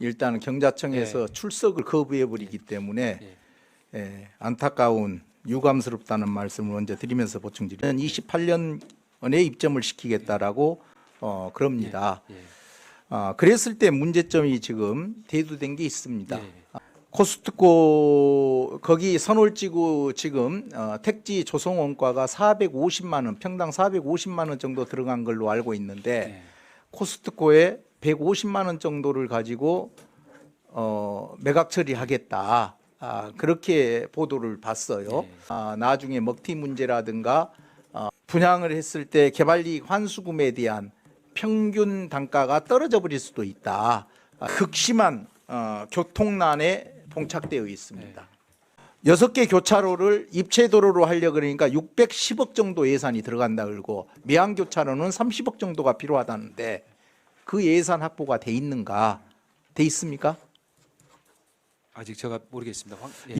일단 경자청에서 예. 출석을 거부해 버리기 때문에 예. 예, 안타까운 유감스럽다는 말씀을 먼저 드리면서 보충드리면 28년에 입점을 시키겠다라고 어, 그럽니다. 예. 아, 그랬을 때 문제점이 지금 대두된 게 있습니다. 예. 코스트코 거기 선월지구 지금 어, 택지 조성 원가가 450만 원, 평당 450만 원 정도 들어간 걸로 알고 있는데 예. 코스트코에 150만 원 정도를 가지고 어, 매각 처리하겠다. 아, 그렇게 보도를 봤어요. 네. 아, 나중에 먹튀 문제라든가 어, 분양을 했을 때 개발이익 환수금에 대한 평균 단가가 떨어져 버릴 수도 있다. 아, 극심한 어, 교통난에 봉착되어 있습니다. 여섯 개 교차로를 입체 도로로 하려 그러니까 610억 정도 예산이 들어간다 그러고 미안 교차로는 30억 정도가 필요하다는데 그 예산 확보가 돼 있는가? 돼 있습니까? 아직 제가 모르겠습니다. 황, 예.